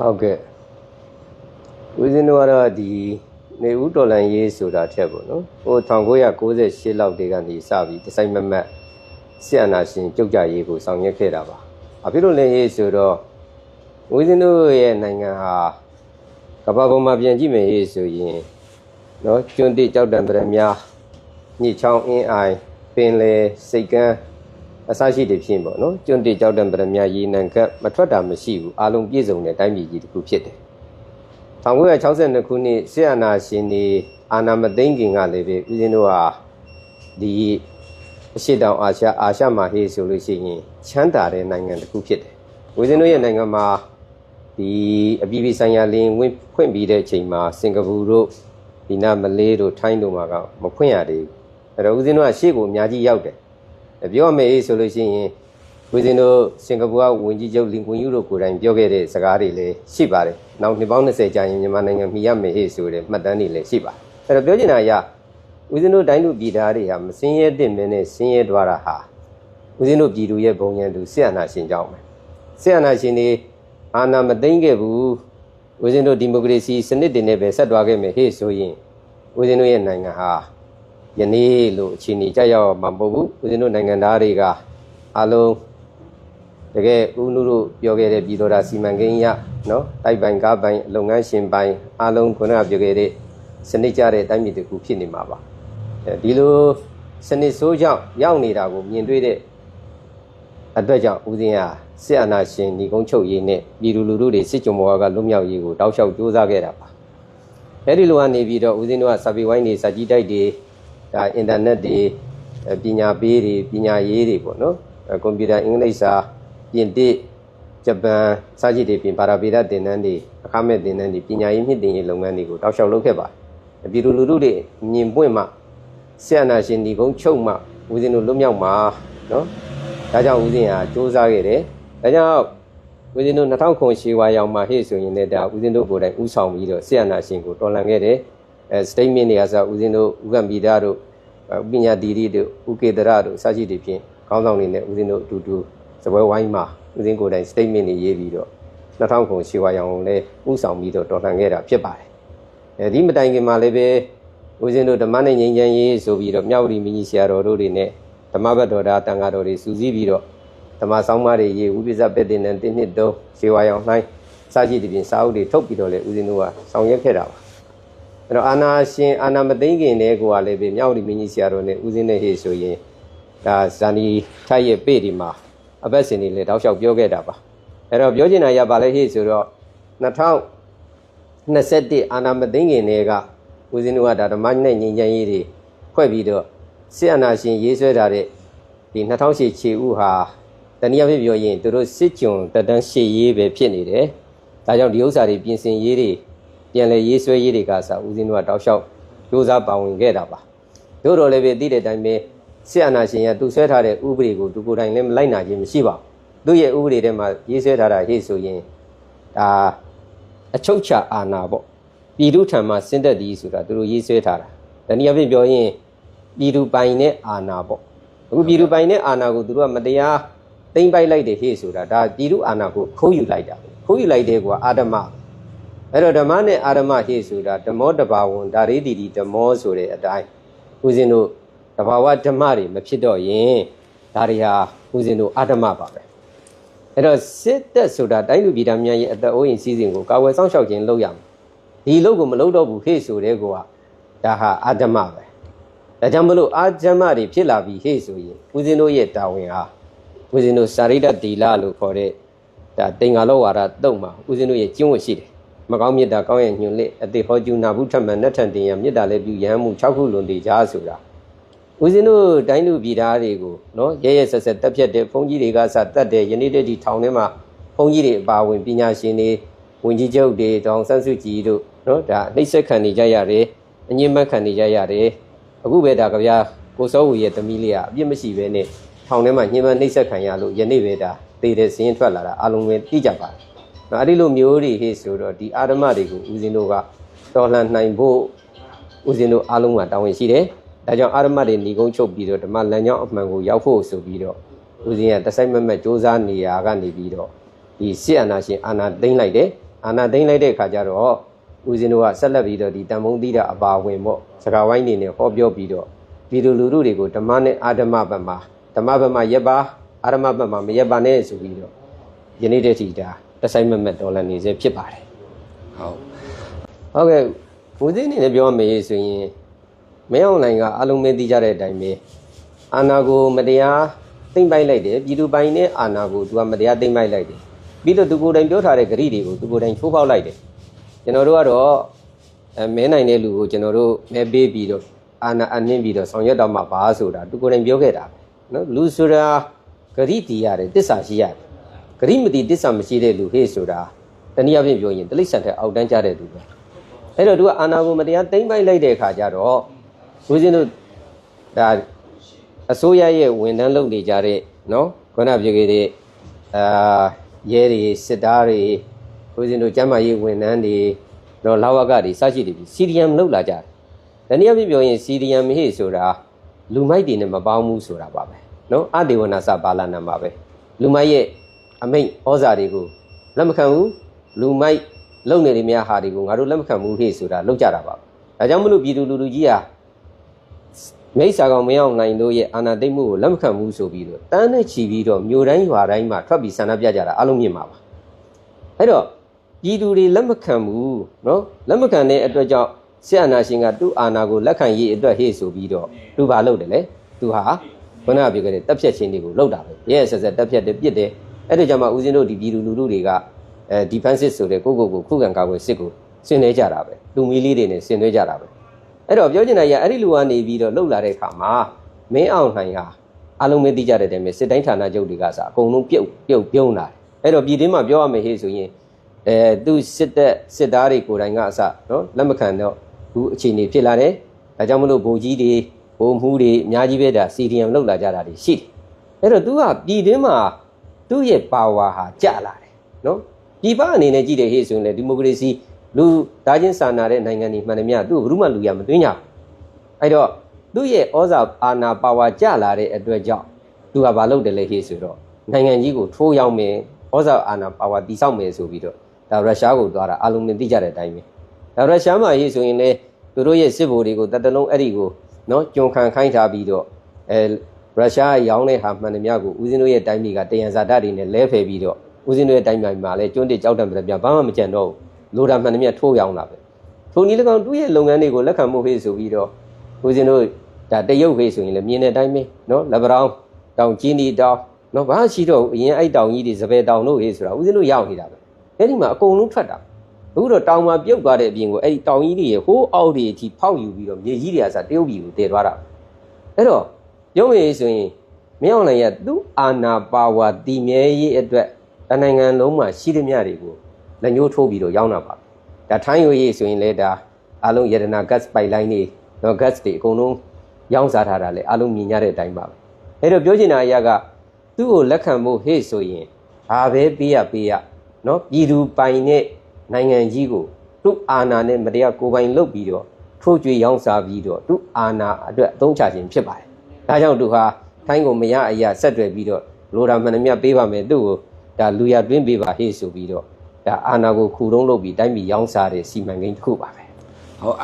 ဟုတ်ကဲ့ဦးဇင်းတို့ကတော့ဒီနေဦးတော်လန်ရေးဆိုတာထက်ပေါ့နော်ဟို1998လောက်တည်းကနေစပြီးဒီဆိုင်မမတ်ဆီယနာရှင်ပြုတ်ကြရေးကိုဆောင်ရွက်ခဲ့တာပါအဖြစ်လို့လည်းရေးဆိုတော့ဦးဇင်းတို့ရဲ့နိုင်ငံဟာကမ္ဘာပေါ်မှာပြန်ကြည့်မယ်ရေးဆိုရင်နော်ကျွန်းတိကြောက်တံပရမများညစ်ချောင်းအင်းအိုင်ပင်လေစိတ်ကန်း အစရှိတဲ့ဖြင့်ပေါ့နော်ကျွန်းတိကြောက်တံပရမများရေနံကပ်မထွက်တာမရှိဘူးအလုံးပြည့်စုံတဲ့တိုင်းပြည်ကြီးတစ်ခုဖြစ်တယ်1962ခုနှစ်ဆီယနာရှင်ဒီအာနာမသိန်းခင်ကလည်းပဲဦးဇင်းတို့ဟာဒီအရှိတောင်အာရှအာရှမှာဟေးဆိုလို့ရှိရင်ချမ်းသာတဲ့နိုင်ငံတစ်ခုဖြစ်တယ်ဦးဇင်းတို့ရဲ့နိုင်ငံမှာဒီအပြည်ပြည်ဆိုင်ရာလင်းဝင်ဖွင့်ပြီးတဲ့အချိန်မှာစင်ကာပူတို့ဒီနာမလေးတို့ထိုင်းတို့မှာကမဖွင့်ရသေးဘူးအဲ့တော့ဦးဇင်းတို့ကရှေ့ကိုအများကြီးရောက်တယ် ပြောရမယ်ဟေးဆိုလို့ရှိရင်ဦးဇင်းတို့စင်ကာပူကဝန်ကြီးချုပ်လင်ကွန်ယူတို့ကိုယ်တိုင်ပြောခဲ့တဲ့စကားတွေလည်းရှိပါတယ်။နောက်နှစ်ပေါင်း20ကြာရင်မြန်မာနိုင်ငံမှီရမယ်ဟေ့ဆိုတဲ့မှတ်တမ်းတွေလည်းရှိပါတယ်။အဲ့တော့ပြောချင်တာကဦးဇင်းတို့တိုင်းလူပြည်သားတွေဟာမစင်းရဲတဲ့မင်းနဲ့စင်းရဲသွားတာဟာဦးဇင်းတို့ပြည်သူရဲ့ဘုံရန်သူဆရာနာရှင်ကြောင့်ပဲ။ဆရာနာရှင်တွေအာဏာမသိမ်းခဲ့ဘူး။ဦးဇင်းတို့ဒီမိုကရေစီစနစ်တွေနဲ့ပဲဆက်သွားခဲ့မယ်ဟေ့ဆိုရင်ဦးဇင်းတို့ရဲ့နိုင်ငံဟာ ယနေ့လို့အခြေအနေကြရောက်မှာမဟုတ်ဘူး။ဦးဇင်းတို့နိုင်ငံသားတွေကအလုံးတကယ်ဦးနုတို့ပြောခဲ့တဲ့ပြည်တော်တာစီမံကိန်းရနော်တိုက်ပိုင်ကားပိုင်လုပ်ငန်းရှင်ပိုင်အားလုံးခုနကပြောခဲ့တဲ့စနစ်ကြတဲ့တိုင်းပြည်တစ်ခုဖြစ်နေမှာပါအဲဒီလိုစနစ်ဆိုးကြောင့်ရောက်နေတာကိုမြင်တွေ့တဲ့အတွက်ကြောင့်ဦးဇင်းဟာစစ်အာဏာရှင်ညီကုန်းချုပ်ရေးနဲ့ပြည်သူလူထုတွေစစ်ကြုံဘဝကလွတ်မြောက်ရေးကိုတောက်လျှောက်ကြိုးစားခဲ့တာပါအဲဒီလိုကနေပြီးတော့ဦးဇင်းတို့ကစာပေဝိုင်းတွေစာကြည့်တိုက်တွေ ဒါအင်တာနက်တွေပညာပေးတွေပညာရေးတွေပေါ့နော်ကွန်ပျူတာအင်္ဂလိပ်စာပြင်တစ်ဂျပန်စာကြည့်တွေပြင်ပါရာဗေဒသင်တန်းတွေအခမဲ့သင်တန်းတွေပညာရေးမြင့်တင်ရေးလုပ်ငန်းတွေကိုတောက်လျှောက်လုပ်ခဲ့ပါတယ်ပြည်သူလူထုတွေမြင်ပွင့်မှဆရာနာရှင်ဒီကုန်းချုပ်မှဦးဇင်းတို့လွတ်မြောက်မှာနော်ဒါကြောင့်ဦးဇင်းဟာစူးစမ်းခဲ့တယ်ဒါကြောင့်ဦးဇင်းတို့2000ခုရှေးဝါရောက်မှဟေ့ဆိုရင်လည်းဒါဦးဇင်းတို့ကိုယ်တိုင်ဥဆောင်ပြီးတော့ဆရာနာရှင်ကိုတော်လှန်ခဲ့တယ် အဲ statement တွေကဆိုဦးဇင်းတို့ဦးကံပြည်သားတို့ပညာတီရီတို့ဥကေတရတို့စာကြည့်တွေဖြင့်ခေါင်းဆောင်တွေနဲ့ဦးဇင်းတို့အတူတူစပွဲဝိုင်းမှာဦးစင်းကိုယ်တိုင် statement တွေရေးပြီးတော့2000ခုရှေးဝါရောင်လည်းဥဆောင်ပြီးတော့တော်လှန်ခဲ့တာဖြစ်ပါတယ်အဲဒီမတိုင်ခင်မှာလည်းပဲဦးစင်းတို့ဓမ္မနဲ့ငြိမ်းချမ်းရေးဆိုပြီးတော့မြောက်ရီမင်းကြီးဆရာတော်တို့တွေနဲ့ဓမ္မဘတ်တော်သားတန်ဃာတော်တွေစူးစီးပြီးတော့ဓမ္မဆောင်မတွေရေးဥပိ္ပဇပဲ့တင်တဲ့တစ်နှစ်တုံးရှေးဝါရောင်နှိုင်းစာကြည့်တဲ့ပြင်စာအုပ်တွေထုတ်ပြီးတော့လေဦးစင်းတို့ကဆောင်ရွက်ခဲ့တာပါ အဲ့တော့အာနာရှင်အာနာမသိမ့်ခင်တည်းကိုကလည်းပဲမြောက်ရီမင်းကြီးဆရာတော်နဲ့ဦးစင်းနဲ့ဟေ့ဆိုရင်ဒါဇာနီထိုက်ရဲ့ပေ့ဒီမှာအပတ်စဉ်တွေလည်းတောက်လျှောက်ပြောခဲ့တာပါအဲ့တော့ပြောချင်တာရပါလဲဟေ့ဆိုတော့2021အာနာမသိငင်တွေကဦးဇင်းတို့ကဒါဓမ္မနဲ့ညီညာရေးတွေဖွဲ့ပြီးတော့ဆီယနာရှင်ရေးဆွဲထားတဲ့ဒီ2008ခြေဥဟာတနည်းအားဖြင့်ပြောရင်သူတို့စစ်ကြုံတက်တန်းရှေ့ရေးပဲဖြစ်နေတယ်ဒါကြောင့်ဒီဥစ္စာတွေပြင်ဆင်ရေးတွေ ပြန်လဲရေးဆွဲရေးတွေကစဦးဇင်းတို့ကတောက်လျှောက်စူးစမ်းပါဝင်ခဲ့တာပါတို့တော့လည်းပဲသိတဲ့အတိုင်းပဲဆရာနာရှင်ကသူဆွဲထားတဲ့ဥပဒေကိုသူကိုယ်တိုင်လည်းမလိုက်နာခြင်းမရှိပါဘူးသူ့ရဲ့ဥပဒေထဲမှာရေးဆွဲထားတာဟေ့ဆိုရင်ဒါအချုပ်ချာအာဏာပေါ့ပြည်သူထံမှာဆင်းသက်သည်ဆိုတာသူတို့ရေးဆွဲထားတာတနည်းအားဖြင့်ပြောရင်ပြည်သူပိုင်တဲ့အာဏာပေါ့အခုပြည်သူပိုင်တဲ့အာဏာကိုသူတို့ကမတရားသိမ့်ပိုက်လိုက်တယ်ဟေ့ဆိုတာဒါပြည်သူအာဏာကိုခိုးယူလိုက်တာခိုးယူလိုက်တဲ့ကွာအာဓမ အဲ့တော့ဓမ္မနဲ့အာဓမဟေ့ဆိုတာဓမောတဘာဝံဒါရိတိတိဓမောဆိုတဲ့အတိုင်းဦးဇင်းတို့တဘာဝဓမ္မတွေမဖြစ်တော့ရင်ဒါတွေဟာဦးဇင်းတို့အဓမ္မပါပဲအဲ့တော့စစ်သက်ဆိုတာတိုင်းလူပြည်သားများရဲ့အသက်အိုးအိမ်စီးစဉ်ကိုကာဝယ်စောင့်ရှောက်ခြင်းလုပ်ရမယ်ဒီလုပ်ကိုမလုပ်တော့ဘူးဟေ့ဆိုတဲ့ကောဒါဟာအဓမ္မပဲဒါကြောင့်မလို့အာဓမ္မတွေဖြစ်လာပြီဟေ့ဆိုရင်ဦးဇင်းတို့ရဲ့တာဝန်ဟာဦးဇင်းတို့စာရိတ္တတီလာလို့ခေါ်တဲ့ဒါတင်္ဂါလောဝါဒတုံမှာဦးဇင်းတို့ရဲ့ကျင့်ဝတ်ရှိတယ် မကောင်းမြတ်တာကောင်းရဲ့ညွန်လက်အတိဟောကျူနာဘူးထမှန်နဲ့ထန်တင်ရမြတ်တာလည်းပြုရဟန်းမှု6ခုလွန်တည်ကြဆိုတာဦးဇင်းတို့တိုင်းလူပြည်သားတွေကိုနော်ရဲရဲဆက်ဆက်တက်ဖြတ်တဲ့ဘုန်းကြီးတွေကစတတ်တဲ့ယနေ့တည်းဒီထောင်ထဲမှာဘုန်းကြီးတွေအပါဝင်ပညာရှင်တွေဝင်ကြီးချုပ်တွေတောင်ဆန်းစုကြည်တို့နော်ဒါနှိမ့်ဆက်ခံနေကြရတယ်အငြင်းမခံနေကြရတယ်အခုပဲဒါကြဗျာကိုစောဝူရဲ့သမီးလေးကအပြစ်မရှိဘဲနဲ့ထောင်ထဲမှာညှင်းပန်းနှိမ့်ဆက်ခံရလို့ယနေ့ပဲဒါသေတဲ့စင်းထွက်လာတာအလုံးပဲသိကြပါတယ် နော်အဲ့ဒီလိုမျိုးတွေဟေ့ဆိုတော့ဒီအာဓမ္မတွေကိုဦးဇင်းတို့ကတော်လှန်နိုင်ဖို့ဦးဇင်းတို့အားလုံးကတာဝန်ရှိတယ်ဒါကြောင့်အာရမတ်တွေညီကုန်းချုပ်ပြီးတော့ဓမ္မလမ်းကြောင်းအမှန်ကိုရောက်ဖို့ဆိုပြီးတော့ဦးဇင်းကတစိုက်မမက်စ조사နေရာကနေပြီးတော့ဒီစစ်အာဏာရှင်အာဏာသိမ်းလိုက်တယ်အာဏာသိမ်းလိုက်တဲ့ခါကျတော့ဦးဇင်းတို့ကဆက်လက်ပြီးတော့ဒီတန်ဖုံသီးတာအပါဝင်ပေါ့စကားဝိုင်းနေနဲ့ဟောပြောပြီးတော့ပြည်သူလူထုတွေကိုဓမ္မနဲ့အာဓမ္မဘက်မှာဓမ္မဘက်မှာရက်ပါအာဓမ္မဘက်မှာမရက်ပါနဲ့ဆိုပြီးတော့ယနေ့တည်းထိဒါ တဆိုင်မက်မက်တော်လည်းနေစေဖြစ်ပါတယ်ဟုတ်ဟုတ်ကဲ့ဦးသိန်းနေနဲ့ပြောရမယ်ဆိုရင်မင်းအောင်လိုင်ကအလုံးမဲသိကြတဲ့အတိုင်းပဲအာနာကိုမတရားသိမ့်ပိုက်လိုက်တယ်ပြည်သူပိုင်နဲ့အာနာကိုသူကမတရားသိမ့်ပိုက်လိုက်တယ်ပြီးတော့သူကိုယ်တိုင်ပြောထားတဲ့ဂရိတွေကိုသူကိုယ်တိုင်ချိုးဖောက်လိုက်တယ်ကျွန်တော်တို့ကတော့အဲမဲနိုင်တဲ့လူကိုကျွန်တော်တို့မဲပေးပြီးတော့အာနာအနှင်းပြီးတော့ဆောင်ရွက်တော့မှပါဆိုတာသူကိုယ်တိုင်ပြောခဲ့တာပဲနော်လူဆိုတာဂရိတီးရတယ်တစ္ဆာရှိရတယ် ဂရိမတီတစ္ဆာမရှိတဲ့လူဟေ့ဆိုတာတနည်းအားဖြင့်ပြောရင်တိလိစ္ဆန်တဲ့အောက်တန်းကြတဲ့သူပဲအဲ့တော့သူကအာနာကိုမတရားတိမ့်ပိုက်လိုက်တဲ့အခါကျတော့ဦးဇင်းတို့ဒါအစိုးရရဲ့ဝန်ထမ်းလုပ်နေကြတဲ့နော်ခုနပြောခဲ့တဲ့အာရဲတွေစစ်သားတွေဦးဇင်းတို့ကျမ်းမာရေးဝန်ထမ်းတွေတော့လာဝကတွေစရှိတွေပြီးစီဒီယမ်လောက်လာကြတယ်။ဒါနည်းအားဖြင့်ပြောရင်စီဒီယမ်ဟေ့ဆိုတာလူမိုက်တွေနဲ့မပေါင်းဘူးဆိုတာပါပဲနော်အတေဝနာစပါဠနာမှာပဲလူမိုက်ရဲ့ အမိတ်ဩဇာတွေကိုလက်မခံဘူးလူမိုက် လုံနေနေများဟာတွေကိုငါတို့လက်မခံဘူးဟေ့ဆိုတာလောက်ကြတာပါဒါကြောင့်မလို့ပြည်သူလူထုကြီးဟာမိစ္ဆာကောင်မရောက်နိုင်တို့ရဲ့အာဏာသိမ်းမှုကိုလက်မခံဘူးဆိုပြီးတော့တန်းနဲ့ချီပြီးတော့မြို့တိုင်းရွာတိုင်းမှာထွက်ပြီးဆန္ဒပြကြတာအလုံးမြင့်ပါပါအဲ့တော့ပြည်သူတွေလက်မခံဘူးเนาะလက်မခံတဲ့အတွက်ကြောင့်ဆရာနာရှင်ကသူ့အာဏာကိုလက်ခံရေးအတွက်ဟေ့ဆိုပြီးတော့သူဘာလုပ်တယ်လဲသူဟာခုနကပြောခဲ့တဲ့တပ်ဖြတ်ခြင်းတွေကိုလုပ်တာပဲရဲရဲဆက်ဆက်တပ်ဖြတ်တယ်ပြစ်တယ် အဲ့ဒါကြောင့်မှဦးဇင်းတို့ဒီပြည်သူလူထုတွေကအဲ defensive ဆိုတဲ့ကိုယ့်ကိုယ်ကိုခုခံကာကွယ်စစ်ကိုဆင်နွှဲကြတာပဲလူမီလေးတွေနဲ့ဆင်နွှဲကြတာပဲအဲ့တော့ပြောချင်တာကအဲ့ဒီလူကနေပြီးတော့လှုပ်လာတဲ့အခါမှာမင်းအောင်နိုင်ဟာအလုံးမသိကြတဲ့တည်းမှာစစ်တိုင်းဌာနချုပ်တွေကစအကုန်လုံးပြုတ်ပြုတ်ပြုံးလာတယ်အဲ့တော့ပြည်တွင်းမှာပြောရမယ်ဟေ့ဆိုရင်အဲသူစစ်တဲ့စစ်သားတွေကိုယ်တိုင်ကအစနော်လက်မခံတော့ဘူးအခြေအနေဖြစ်လာတယ်ဒါကြောင့်မလို့ဗိုလ်ကြီးတွေဗိုလ်မှူးတွေအများကြီးပဲဒါ CDM လှုပ်လာကြတာတွေရှိတယ်အဲ့တော့ तू ကပြည်တွင်းမှာ သူ့ရဲ့ power ဟာကျလာတယ်နော်ပြည်ပအနေနဲ့ကြည့်တယ်ဟေ့ဆိုရင်လေဒီမိုကရေစီလူသားချင်းစာနာတဲ့နိုင်ငံတွေမှန်တယ်များသူ့ကိုဘယ်သူမှလူရမသွင်းကြဘူးအဲ့တော့သူ့ရဲ့ဩဇာအာဏာပါဝါကျလာတဲ့အတွက်ကြောင့်သူကဘာလုပ်တယ်လဲဟေ့ဆိုတော့နိုင်ငံကြီးကိုထိုးရောက်မယ်ဩဇာအာဏာပါဝါတိဆောက်မယ်ဆိုပြီးတော့ဒါရုရှားကိုသွားတာအလုံးမသိကြတဲ့အတိုင်းပဲဒါရုရှားမှာဟေ့ဆိုရင်လေသူတို့ရဲ့စစ်ဗိုလ်တွေကိုတတလုံးအဲ့ဒီကိုနော်ကြုံခံခိုင်းထားပြီးတော့အဲ ရုရှားရောင်းတဲ့ဟာမှန်တယ်များကိုဦးဇင်းတို့ရဲ့တိုင်းပြည်ကတယံဇာတတွေနဲ့လဲဖယ်ပြီးတော့ဦးစင်းတို့ရဲ့တိုင်းပြည်မှာလည်းကျွန်းတစ်ကြောက်တံပြပြဘာမှမကြံတော့ဘူးလိုတာမှန်တယ်မြတ်ထိုးရောင်းလာပဲထိုနည်း၎င်းသူ့ရဲ့လုပ်ငန်းတွေကိုလက်ခံမှုဖေးဆိုပြီးတော့ဦးစင်းတို့ဒါတရုတ်ဖေးဆိုရင်လည်းမြင်တဲ့အတိုင်းပဲနော်လက်ပတောင်းတောင်ကြီးနီတောင်နော်ဘာရှိတော့ဘူးအရင်အဲ့တောင်ကြီးတွေစပယ်တောင်တို့ဟေးဆိုတာဦးစင်းတို့ရောက်နေတာပဲအဲ့ဒီမှာအကုန်လုံးထွက်တာအခုတော့တောင်မှာပြုတ်သွားတဲ့အပြင်ကိုအဲ့ဒီတောင်ကြီးတွေရဲ့ဟိုးအောက်တွေအထိဖောက်ယူပြီးတော့မြေကြီးတွေကစတရုတ်ပြည်ကိုတည်သွားတာအဲ့တော့ ရုံးရည်ဆိုရင်မင်းအောင်လည်းရသူ့အာနာပါဝါတည်မြဲရေးအတွက်တနိုင်ငံလုံးမှာရှိသမျှတွေကိုလက်ညှိုးထိုးပြီးတော့ရောင်းတာပါဒါထိုင်းရွေရေးဆိုရင်လည်းဒါအလုံးရတနာ gas pipeline တွေနော် gas တွေအကုန်လုံးရောင်းစားထားတာလေအလုံးမြင်ရတဲ့အတိုင်းပါပဲအဲ့တော့ပြောချင်တာအရာကသူ့ကိုလက်ခံဖို့ဟေ့ဆိုရင်ဘာပဲပေးရပေးရနော်ပြည်သူပိုင်တဲ့နိုင်ငံကြီးကိုသူ့အာဏာနဲ့မတရားကိုယ်ပိုင်လုပ်ပြီးတော့ထိုးကြွေရောင်းစားပြီးတော့သူ့အာဏာအတွက်အသုံးချခြင်းဖြစ်ပါတယ် ဒါကြောင့်သူဟာထိုင်းကိုမရအရာဆက်တွယ်ပြီးတော့လိုတာမှန်သမျှပေးပါမယ်သူ့ကိုဒါလူရတွင်းပေးပါဟေ့ဆိုပြီးတော့ဒါအာနာကိုခူတုံးလုပ်ပြီးတိုင်းပြည်ရောင်းစားတဲ့စီမံကိန်းတစ်ခုပါပဲဟုတ်